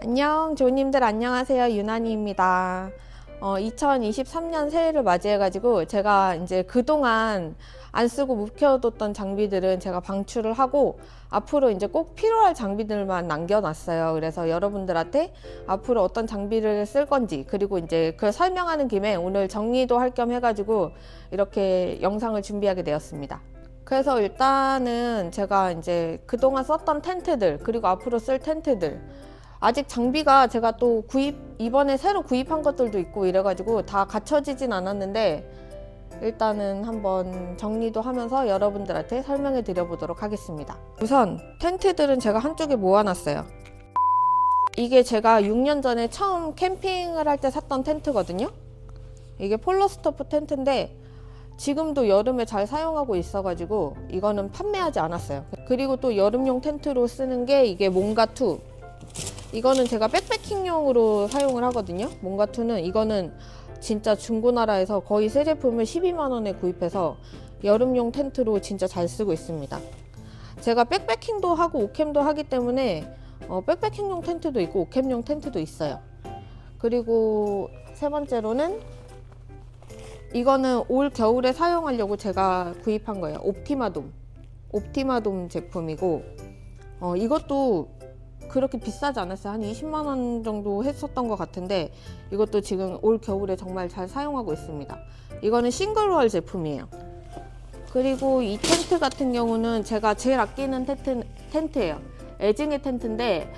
안녕, 조님들 안녕하세요. 유난이입니다. 어, 2023년 새해를 맞이해가지고 제가 이제 그동안 안 쓰고 묵혀뒀던 장비들은 제가 방출을 하고 앞으로 이제 꼭 필요할 장비들만 남겨놨어요. 그래서 여러분들한테 앞으로 어떤 장비를 쓸 건지 그리고 이제 그걸 설명하는 김에 오늘 정리도 할 겸 해가지고 이렇게 영상을 준비하게 되었습니다. 그래서 일단은 제가 이제 그동안 썼던 텐트들 그리고 앞으로 쓸 텐트들 아직 장비가 제가 또 구입 이번에 새로 구입한 것들도 있고 이래가지고 다 갖춰지진 않았는데 일단은 한번 정리도 하면서 여러분들한테 설명해 드려보도록 하겠습니다. 우선 텐트들은 제가 한쪽에 모아놨어요. 이게 제가 6년 전에 처음 캠핑을 할 때 샀던 텐트거든요. 이게 폴로스토프 텐트인데 지금도 여름에 잘 사용하고 있어가지고 이거는 판매하지 않았어요. 그리고 또 여름용 텐트로 쓰는 게 이게 몽가2 이거는 제가 백패킹용으로 사용을 하거든요. 몽가2는 이거는 진짜 중고나라에서 거의 새 제품을 12만 원에 구입해서 여름용 텐트로 진짜 잘 쓰고 있습니다. 제가 백패킹도 하고 오캠도 하기 때문에 어, 백패킹용 텐트도 있고 오캠용 텐트도 있어요. 그리고 세 번째로는 이거는 올 겨울에 사용하려고 제가 구입한 거예요. 옵티마돔. 옵티마돔 제품이고 어, 이것도 그렇게 비싸지 않았어요. 한 20만 원 정도 했었던 것 같은데 이것도 지금 올 겨울에 정말 잘 사용하고 있습니다. 이거는 싱글월 제품이에요. 그리고 이 텐트 같은 경우는 제가 제일 아끼는 텐트, 텐트예요. 에징의 텐트인데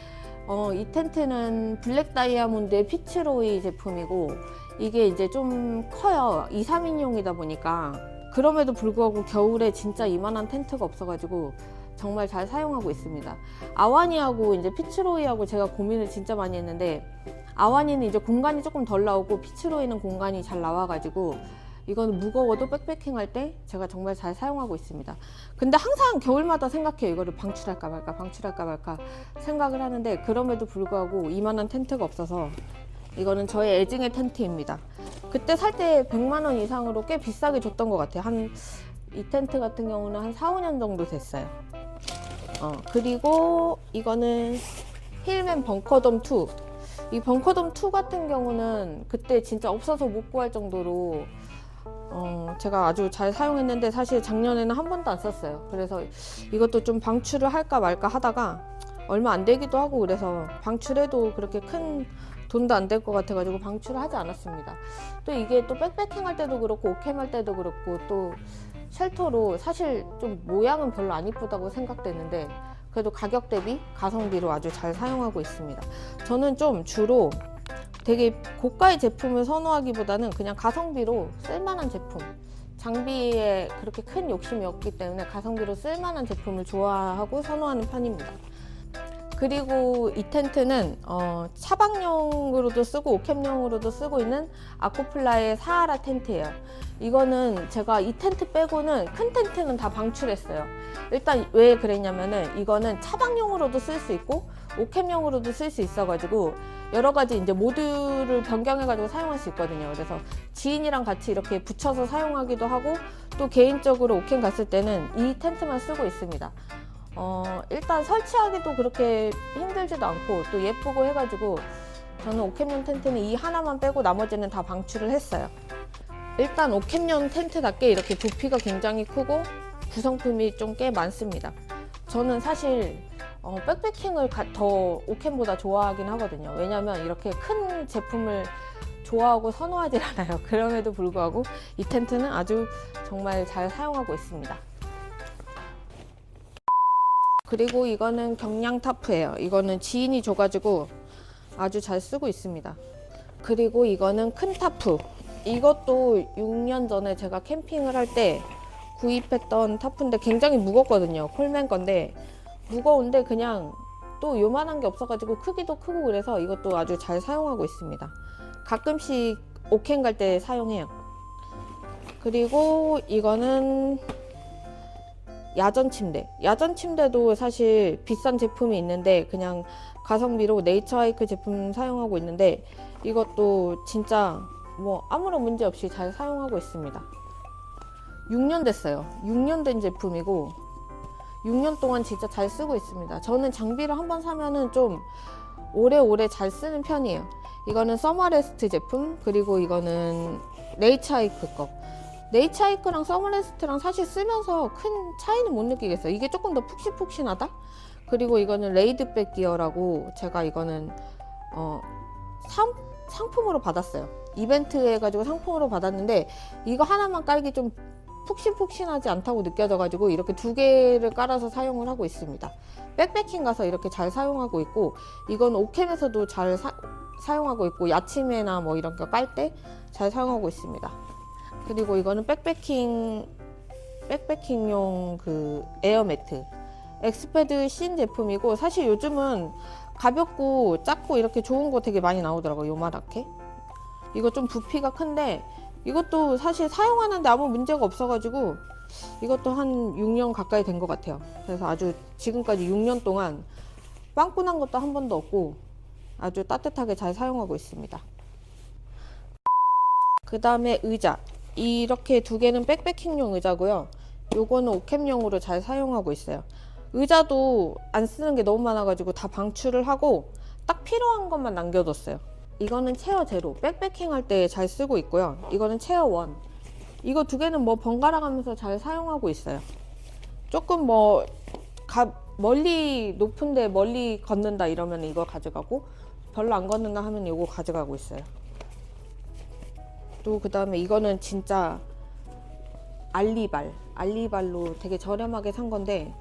어, 이 텐트는 블랙 다이아몬드의 피츠로이 제품이고 이게 이제 좀 커요. 2, 3인용이다 보니까 그럼에도 불구하고 겨울에 진짜 이만한 텐트가 없어가지고 정말 잘 사용하고 있습니다. 아와니하고 이제 피츠로이하고 제가 고민을 진짜 많이 했는데 아와니는 이제 공간이 조금 덜 나오고 피츠로이는 공간이 잘 나와가지고 이거는 무거워도 백패킹 할 때 제가 정말 잘 사용하고 있습니다. 근데 항상 겨울마다 생각해요. 이거를 방출할까 말까, 방출할까 말까 생각을 하는데 그럼에도 불구하고 이만한 텐트가 없어서 이거는 저의 애증의 텐트입니다. 그때 살 때 100만 원 이상으로 꽤 비싸게 줬던 것 같아요. 한 이 텐트 같은 경우는 한 4, 5년 정도 됐어요. 어, 그리고 이거는 힐맨 벙커돔 2. 이 벙커돔 2 같은 경우는 그때 진짜 없어서 못 구할 정도로 어, 제가 아주 잘 사용했는데 사실 작년에는 한 번도 안 썼어요. 그래서 이것도 좀 방출을 할까 말까 하다가 얼마 안 되기도 하고 그래서 방출해도 그렇게 큰 돈도 안 될 것 같아가지고 방출을 하지 않았습니다. 또 이게 또 백패킹 할 때도 그렇고 오캠 할 때도 그렇고 또 쉘터로 사실 좀 모양은 별로 안 이쁘다고 생각되는데 그래도 가격 대비 가성비로 아주 잘 사용하고 있습니다. 저는 좀 주로 되게 고가의 제품을 선호하기보다는 그냥 가성비로 쓸만한 제품 장비에 그렇게 큰 욕심이 없기 때문에 가성비로 쓸만한 제품을 좋아하고 선호하는 편입니다. 그리고 이 텐트는 어, 차박용으로도 쓰고 오캠용으로도 쓰고 있는 아코플라의 사하라 텐트예요. 이거는 제가 이 텐트 빼고는 큰 텐트는 다 방출했어요. 일단 왜 그랬냐면은 이거는 차박용으로도 쓸 수 있고 오캠용으로도 쓸 수 있어가지고 여러 가지 이제 모듈을 변경해가지고 사용할 수 있거든요. 그래서 지인이랑 같이 이렇게 붙여서 사용하기도 하고 또 개인적으로 오캠 갔을 때는 이 텐트만 쓰고 있습니다. 어, 일단 설치하기도 그렇게 힘들지도 않고 또 예쁘고 해가지고 저는 오캠용 텐트는 이 하나만 빼고 나머지는 다 방출을 했어요. 일단 오캠용 텐트답게 이렇게 부피가 굉장히 크고 구성품이 좀 꽤 많습니다. 저는 사실 어, 백패킹을 가- 더 오캠보다 좋아하긴 하거든요. 왜냐면 이렇게 큰 제품을 좋아하고 선호하지 않아요. 그럼에도 불구하고 이 텐트는 아주 정말 잘 사용하고 있습니다. 그리고 이거는 경량 타프예요. 이거는 지인이 줘가지고 아주 잘 쓰고 있습니다. 그리고 이거는 큰 타프. 이것도 6년 전에 제가 캠핑을 할 때 구입했던 타프인데 굉장히 무겁거든요. 콜맨 건데 무거운데 그냥 또 요만한 게 없어가지고 크기도 크고 그래서 이것도 아주 잘 사용하고 있습니다. 가끔씩 오켄 갈때 사용해요. 그리고 이거는 야전 침대. 야전 침대도 사실 비싼 제품이 있는데 그냥 가성비로 네이처 하이크 제품 사용하고 있는데 이것도 진짜 뭐 아무런 문제 없이 잘 사용하고 있습니다. 6년 됐어요. 6년 된 제품이고 6년 동안 진짜 잘 쓰고 있습니다. 저는 장비를 한번 사면은 좀 오래오래 잘 쓰는 편이에요. 이거는 서머레스트 제품 그리고 이거는 네이처하이크 거. 네이처하이크랑 서머레스트랑 사실 쓰면서 큰 차이는 못 느끼겠어요. 이게 조금 더 푹신푹신하다. 그리고 이거는 레이드백 기어라고 제가 이거는 어 상, 상품으로 받았어요. 이벤트 해가지고 상품으로 받았는데 이거 하나만 깔기 좀 푹신푹신하지 않다고 느껴져가지고 이렇게 두 개를 깔아서 사용을 하고 있습니다. 백패킹 가서 이렇게 잘 사용하고 있고 이건 오캠에서도 잘 사, 사용하고 있고 야침에나 뭐 이런 거 깔 때 잘 사용하고 있습니다. 그리고 이거는 백패킹 백패킹용 그 에어 매트 엑스패드 신 제품이고 사실 요즘은 가볍고 작고 이렇게 좋은 거 되게 많이 나오더라고요 요만하게 이거 좀 부피가 큰데 이것도 사실 사용하는데 아무 문제가 없어가지고 이것도 한 6년 가까이 된 것 같아요. 그래서 아주 지금까지 6년 동안 빵꾸 난 것도 한 번도 없고 아주 따뜻하게 잘 사용하고 있습니다. 그 다음에 의자. 이렇게 두 개는 백패킹용 의자고요. 요거는 오캠용으로 잘 사용하고 있어요. 의자도 안 쓰는 게 너무 많아가지고 다 방출을 하고 딱 필요한 것만 남겨뒀어요. 이거는 체어 제로, 백패킹 할 때 잘 쓰고 있고요. 이거는 체어 원. 이거 두 개는 뭐 번갈아 가면서 잘 사용하고 있어요. 조금 뭐 가, 멀리 높은데 멀리 걷는다 이러면 이거 가져가고 별로 안 걷는다 하면 이거 가져가고 있어요. 또 그 다음에 이거는 진짜 알리발, 알리발로 되게 저렴하게 산 건데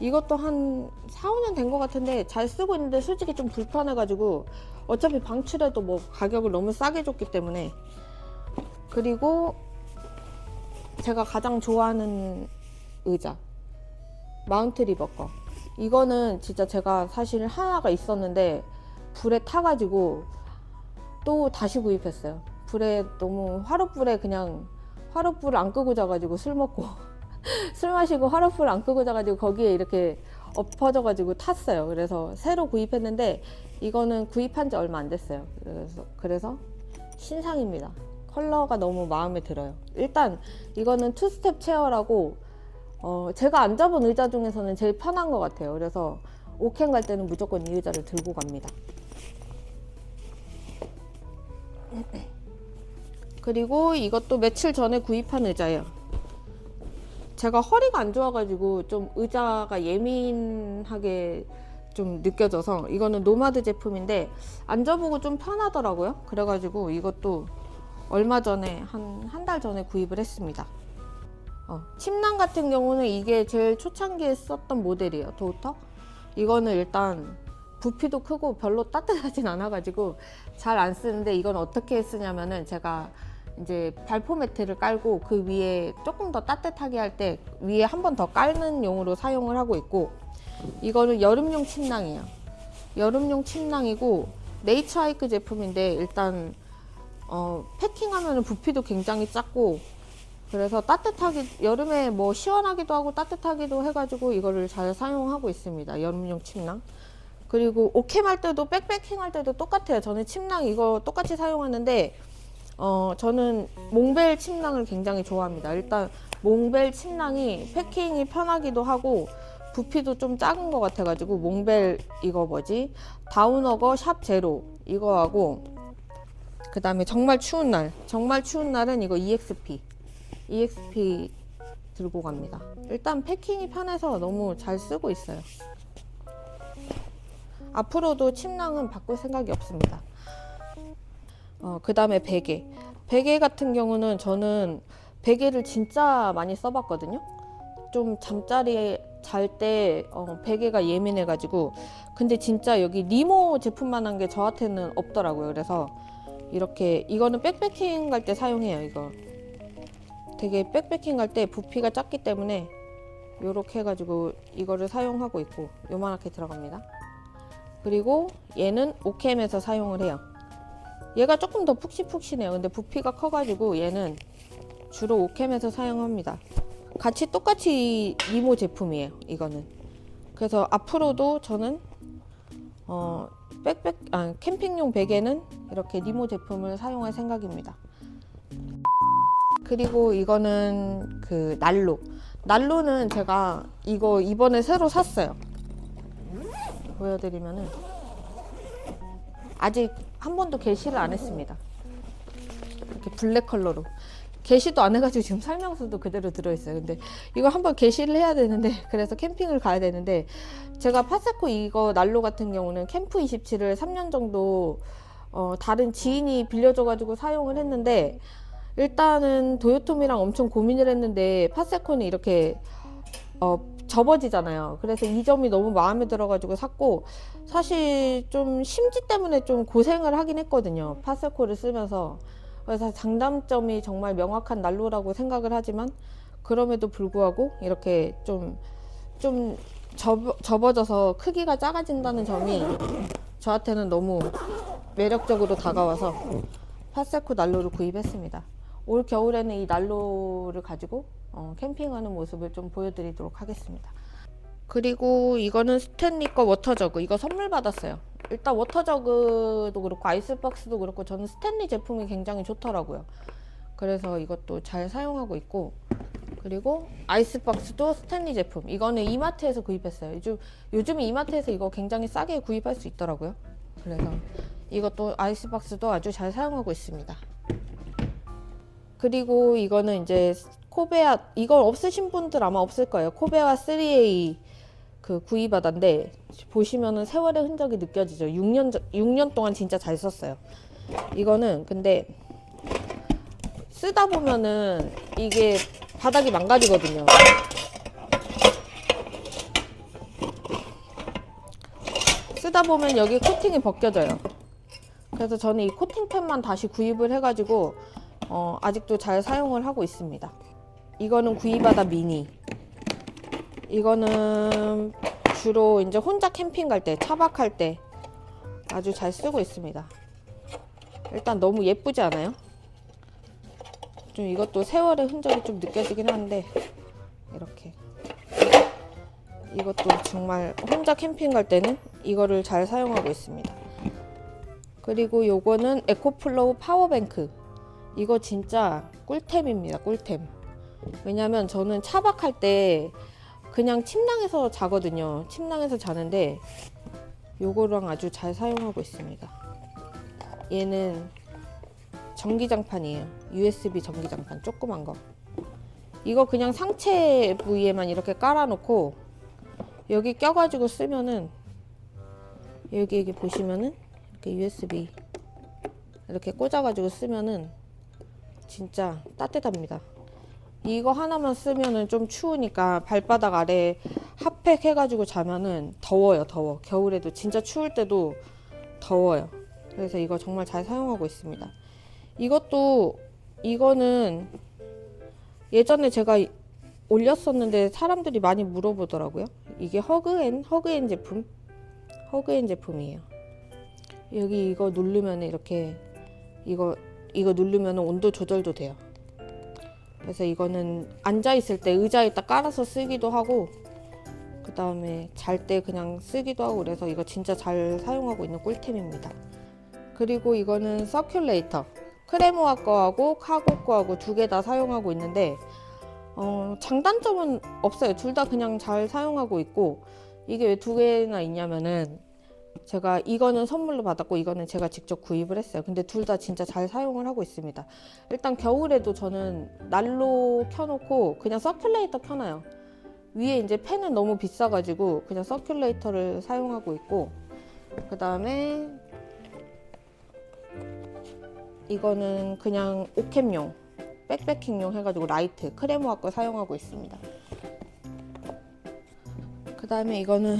이것도 한 4, 5년 된 것 같은데 잘 쓰고 있는데 솔직히 좀 불편해가지고 어차피 방출해도 뭐 가격을 너무 싸게 줬기 때문에. 그리고 제가 가장 좋아하는 의자 마운트 리버 거. 이거는 진짜 제가 사실 하나가 있었는데 불에 타가지고 또 다시 구입했어요. 불에 너무 화롯불에 그냥 화롯불을 안 끄고 자가지고 술 먹고 술 마시고 화롯불 안 끄고 자가지고 거기에 이렇게 엎어져가지고 탔어요. 그래서 새로 구입했는데 이거는 구입한 지 얼마 안 됐어요. 그래서 그래서 신상입니다. 컬러가 너무 마음에 들어요. 일단 이거는 투스텝 체어라고 어, 제가 앉아본 의자 중에서는 제일 편한 것 같아요. 그래서 오켄 갈 때는 무조건 이 의자를 들고 갑니다. 그리고 이것도 며칠 전에 구입한 의자예요. 제가 허리가 안 좋아가지고 좀 의자가 예민하게 좀 느껴져서 이거는 노마드 제품인데 앉아보고 좀 편하더라고요. 그래가지고 이것도 얼마 전에 한 한 달 전에 구입을 했습니다. 어, 침낭 같은 경우는 이게 제일 초창기에 썼던 모델이에요. 도우터. 이거는 일단 부피도 크고 별로 따뜻하진 않아가지고 잘 안 쓰는데 이건 어떻게 쓰냐면은 제가 이제 발포 매트를 깔고 그 위에 조금 더 따뜻하게 할 때 위에 한 번 더 깔는 용으로 사용을 하고 있고 이거는 여름용 침낭이에요. 여름용 침낭이고 네이처 하이크 제품인데 일단 어, 패킹하면 부피도 굉장히 작고 그래서 따뜻하게 여름에 뭐 시원하기도 하고 따뜻하기도 해가지고 이거를 잘 사용하고 있습니다. 여름용 침낭. 그리고 오캠 할 때도 백패킹 할 때도 똑같아요. 저는 침낭 이거 똑같이 사용하는데 어, 저는 몽벨 침낭을 굉장히 좋아합니다. 일단 몽벨 침낭이 패킹이 편하기도 하고 부피도 좀 작은 것 같아가지고 몽벨 이거 뭐지 다운어거 샵 제로 이거하고 그 다음에 정말 추운 날 정말 추운 날은 이거 EXP EXP 들고 갑니다. 일단 패킹이 편해서 너무 잘 쓰고 있어요. 앞으로도 침낭은 바꿀 생각이 없습니다. 어, 그 다음에 베개. 베개 같은 경우는 저는 베개를 진짜 많이 써봤거든요. 좀 잠자리에 잘때 어, 베개가 예민해가지고 근데 진짜 여기 니모 제품만한 게 저한테는 없더라고요. 그래서 이렇게 이거는 백패킹 갈 때 사용해요. 이거 되게 백패킹 갈 때 부피가 작기 때문에 이렇게 해가지고 이거를 사용하고 있고 요만하게 들어갑니다. 그리고 얘는 오캠에서 사용을 해요. 얘가 조금 더 푹신푹신해요. 근데 부피가 커가지고 얘는 주로 오캠에서 사용합니다. 같이 똑같이 니모 제품이에요. 이거는. 그래서 앞으로도 저는 어 백백 아 캠핑용 베개는 이렇게 니모 제품을 사용할 생각입니다. 그리고 이거는 그 난로. 난로는 제가 이거 이번에 새로 샀어요. 보여드리면은 아직 한 번도 게시를 안 했습니다. 이렇게 블랙 컬러로. 게시도 안 해가지고 지금 설명서도 그대로 들어있어요. 근데 이거 한번 게시를 해야 되는데 그래서 캠핑을 가야 되는데 제가 파세코 이거 난로 같은 경우는 캠프 27을 3년 정도 어, 다른 지인이 빌려줘가지고 사용을 했는데 일단은 도요토미랑 엄청 고민을 했는데 파세코는 이렇게 어, 접어지잖아요. 그래서 이 점이 너무 마음에 들어가지고 샀고 사실 좀 심지 때문에 좀 고생을 하긴 했거든요. 파세코를 쓰면서 그래서 장단점이 정말 명확한 난로라고 생각을 하지만 그럼에도 불구하고 이렇게 좀 좀 접어, 접어져서 크기가 작아진다는 점이 저한테는 너무 매력적으로 다가와서 파세코 난로를 구입했습니다. 올 겨울에는 이 난로를 가지고 어, 캠핑하는 모습을 좀 보여드리도록 하겠습니다. 그리고 이거는 스탠리 거 워터저그 이거 선물 받았어요. 일단 워터저그도 그렇고 아이스박스도 그렇고 저는 스탠리 제품이 굉장히 좋더라고요. 그래서 이것도 잘 사용하고 있고 그리고 아이스박스도 스탠리 제품 이거는 이마트에서 구입했어요. 요즘 요즘 이마트에서 이거 굉장히 싸게 구입할 수 있더라고요. 그래서 이것도 아이스박스도 아주 잘 사용하고 있습니다. 그리고 이거는 이제 코베아 이걸 없으신 분들 아마 없을 거예요. 코베아 3A 그 구이 바다인데 보시면은 세월의 흔적이 느껴지죠. 6년 전- 6년 동안 진짜 잘 썼어요. 이거는 근데 쓰다 보면은 이게 바닥이 망가지거든요. 쓰다 보면 여기 코팅이 벗겨져요. 그래서 저는 이 코팅펜만 다시 구입을 해가지고 어, 아직도 잘 사용을 하고 있습니다. 이거는 구이바다 미니. 이거는 주로 이제 혼자 캠핑 갈 때, 차박할 때 아주 잘 쓰고 있습니다. 일단 너무 예쁘지 않아요? 좀 이것도 세월의 흔적이 좀 느껴지긴 하는데 이렇게 이것도 정말 혼자 캠핑 갈 때는 이거를 잘 사용하고 있습니다. 그리고 요거는 에코플로우 파워뱅크. 이거 진짜 꿀템입니다. 꿀템. 왜냐면 저는 차박할 때 그냥 침낭에서 자거든요. 침낭에서 자는데 요거랑 아주 잘 사용하고 있습니다. 얘는 전기장판이에요. USB 전기장판 조그만 거. 이거 그냥 상체 부위에만 이렇게 깔아놓고 여기 껴가지고 쓰면은 여기 여기 보시면은 이렇게 USB 이렇게 꽂아가지고 쓰면은 진짜 따뜻합니다. 이거 하나만 쓰면은 좀 추우니까 발바닥 아래 핫팩 해가지고 자면은 더워요, 더워. 겨울에도 진짜 추울 때도 더워요. 그래서 이거 정말 잘 사용하고 있습니다. 이것도 이거는 예전에 제가 올렸었는데 사람들이 많이 물어보더라고요. 이게 허그앤 허그앤 제품, 허그앤 제품이에요. 여기 이거 누르면 이렇게 이거 이거 누르면 온도 조절도 돼요. 그래서 이거는 앉아 있을 때 의자에다 깔아서 쓰기도 하고 그 다음에 잘 때 그냥 쓰기도 하고 그래서 이거 진짜 잘 사용하고 있는 꿀템입니다. 그리고 이거는 서큘레이터 크레모아 거하고 카고 거하고 두 개 다 사용하고 있는데 어, 장단점은 없어요. 둘 다 그냥 잘 사용하고 있고 이게 왜 두 개나 있냐면은 제가 이거는 선물로 받았고 이거는 제가 직접 구입을 했어요. 근데 둘 다 진짜 잘 사용을 하고 있습니다. 일단 겨울에도 저는 난로 켜놓고 그냥 서큘레이터 켜놔요. 위에 이제 팬은 너무 비싸가지고 그냥 서큘레이터를 사용하고 있고 그 다음에 이거는 그냥 오캠용 백패킹용 해가지고 라이트 크레모아 거 사용하고 있습니다. 그 다음에 이거는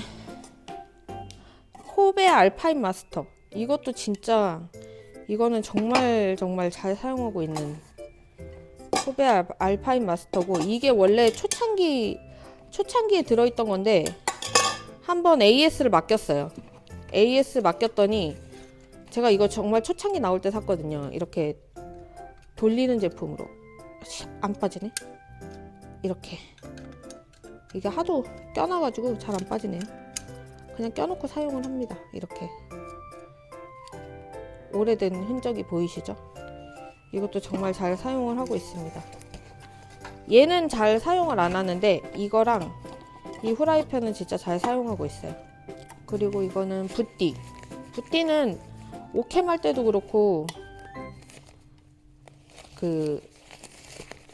코베 알파인 마스터. 이것도 진짜 이거는 정말 정말 잘 사용하고 있는 코베 알- 알파인 마스터고 이게 원래 초창기 초창기에 들어있던 건데 한번 AS를 맡겼어요. AS 맡겼더니 제가 이거 정말 초창기 나올 때 샀거든요. 이렇게 돌리는 제품으로 시- 안 빠지네. 이렇게 이게 하도 껴놔가지고 잘 안 빠지네요. 그냥 껴놓고 사용을 합니다. 이렇게 오래된 흔적이 보이시죠? 이것도 정말 잘 사용을 하고 있습니다. 얘는 잘 사용을 안 하는데 이거랑 이 후라이팬은 진짜 잘 사용하고 있어요. 그리고 이거는 붓띠. 붓띠는 오캠 할 때도 그렇고 그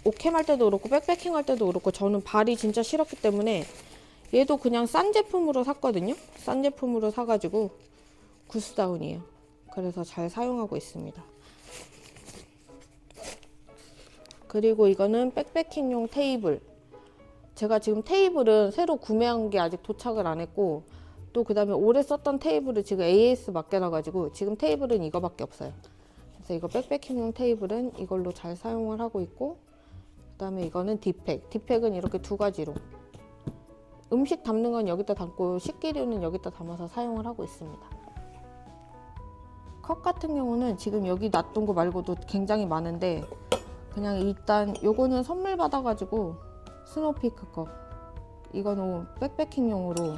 오캠 할 때도 그렇고 백패킹 할 때도 그렇고 저는 발이 진짜 싫었기 때문에 얘도 그냥 싼 제품으로 샀거든요. 싼 제품으로 사가지고 구스다운이에요. 그래서 잘 사용하고 있습니다. 그리고 이거는 백패킹용 테이블. 제가 지금 테이블은 새로 구매한 게 아직 도착을 안 했고 또 그다음에 오래 썼던 테이블을 지금 AS 맡겨놔가지고 지금 테이블은 이거밖에 없어요. 그래서 이거 백패킹용 테이블은 이걸로 잘 사용을 하고 있고 그다음에 이거는 디팩. 디팩은 이렇게 두 가지로 음식 담는 건 여기다 담고 식기류는 여기다 담아서 사용을 하고 있습니다. 컵 같은 경우는 지금 여기 놔둔 거 말고도 굉장히 많은데 그냥 일단 요거는 선물 받아가지고 스노피크 컵 이거는 백패킹용으로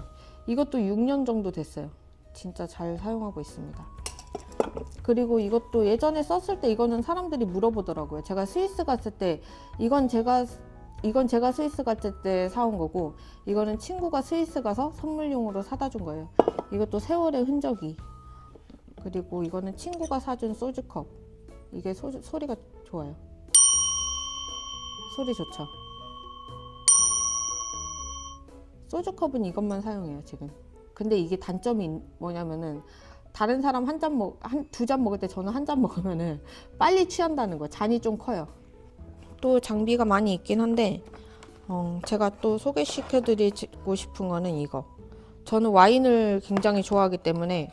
이것도 6년 정도 됐어요. 진짜 잘 사용하고 있습니다. 그리고 이것도 예전에 썼을 때 이거는 사람들이 물어보더라고요. 제가 스위스 갔을 때 이건 제가 이건 제가 스위스 갔을 때 사온 거고 이거는 친구가 스위스 가서 선물용으로 사다 준 거예요. 이것도 세월의 흔적이 그리고 이거는 친구가 사준 소주컵 이게 소, 소리가 좋아요. 소리 좋죠. 소주컵은 이것만 사용해요 지금. 근데 이게 단점이 뭐냐면은 다른 사람 한 잔 먹, 한 두 잔 먹을 때 저는 한 잔 먹으면은 빨리 취한다는 거. 잔이 좀 커요. 또 장비가 많이 있긴 한데, 어, 제가 또 소개시켜드리고 싶은 거는 이거. 저는 와인을 굉장히 좋아하기 때문에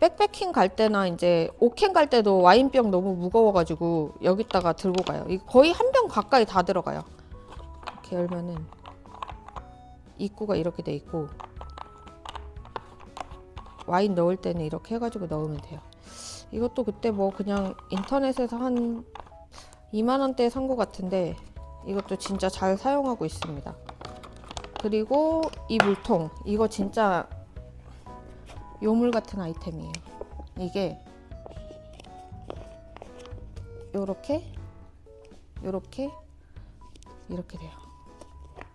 백패킹 갈 때나 이제 오캔 갈 때도 와인병 너무 무거워가지고 여기다가 들고 가요. 거의 한 병 가까이 다 들어가요. 이렇게 열면은 입구가 이렇게 돼 있고 와인 넣을 때는 이렇게 해가지고 넣으면 돼요. 이것도 그때 뭐 그냥 인터넷에서 한 2만 원대에 산 것 같은데 이것도 진짜 잘 사용하고 있습니다. 그리고 이 물통 이거 진짜 요물 같은 아이템이에요. 이게 요렇게 요렇게 이렇게 돼요.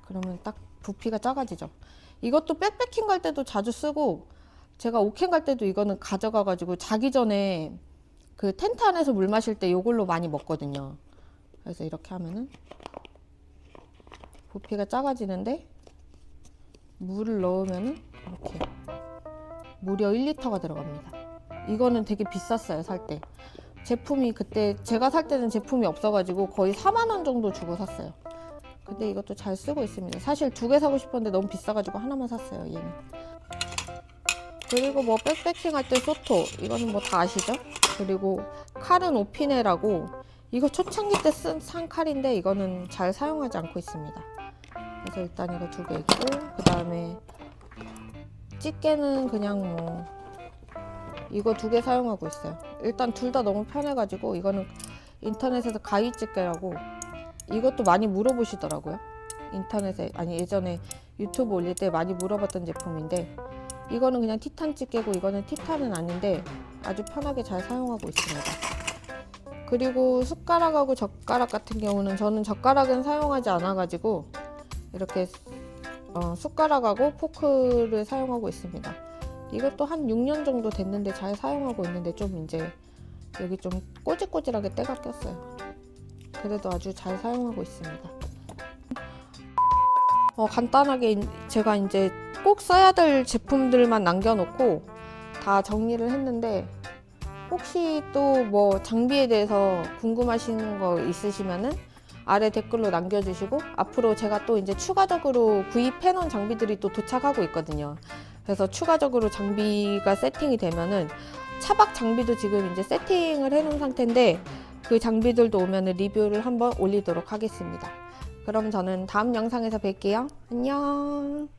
그러면 딱 부피가 작아지죠. 이것도 백패킹 갈 때도 자주 쓰고 제가 오캔 갈 때도 이거는 가져가 가지고 자기 전에 그 텐트 안에서 물 마실 때 이걸로 많이 먹거든요. 그래서 이렇게 하면은 부피가 작아지는데 물을 넣으면은 이렇게 무려 1리터가 들어갑니다. 이거는 되게 비쌌어요, 살 때. 제품이 그때 제가 살 때는 제품이 없어가지고 거의 4만 원 정도 주고 샀어요. 근데 이것도 잘 쓰고 있습니다. 사실 두 개 사고 싶었는데 너무 비싸가지고 하나만 샀어요, 얘는. 그리고 뭐 백패킹 할 때 소토 이거는 뭐 다 아시죠? 그리고 칼은 오피네라고 이거 초창기 때 쓴 산 칼인데 이거는 잘 사용하지 않고 있습니다. 그래서 일단 이거 두 개 있고 그 다음에 집게는 그냥 뭐 이거 두 개 사용하고 있어요. 일단 둘 다 너무 편해가지고 이거는 인터넷에서 가위 집게라고 이것도 많이 물어보시더라고요. 인터넷에 아니 예전에 유튜브 올릴 때 많이 물어봤던 제품인데 이거는 그냥 티탄 집게고 이거는 티탄은 아닌데 아주 편하게 잘 사용하고 있습니다. 그리고 숟가락하고 젓가락 같은 경우는 저는 젓가락은 사용하지 않아가지고 이렇게 어, 숟가락하고 포크를 사용하고 있습니다. 이것도 한 6년 정도 됐는데 잘 사용하고 있는데 좀 이제 여기 좀 꼬질꼬질하게 때가 꼈어요. 그래도 아주 잘 사용하고 있습니다. 어, 간단하게 인- 제가 이제 꼭 써야 될 제품들만 남겨놓고 다 정리를 했는데 혹시 또 뭐 장비에 대해서 궁금하신 거 있으시면은 아래 댓글로 남겨주시고 앞으로 제가 또 이제 추가적으로 구입해 놓은 장비들이 또 도착하고 있거든요. 그래서 추가적으로 장비가 세팅이 되면은 차박 장비도 지금 이제 세팅을 해 놓은 상태인데 그 장비들도 오면은 리뷰를 한번 올리도록 하겠습니다. 그럼 저는 다음 영상에서 뵐게요. 안녕.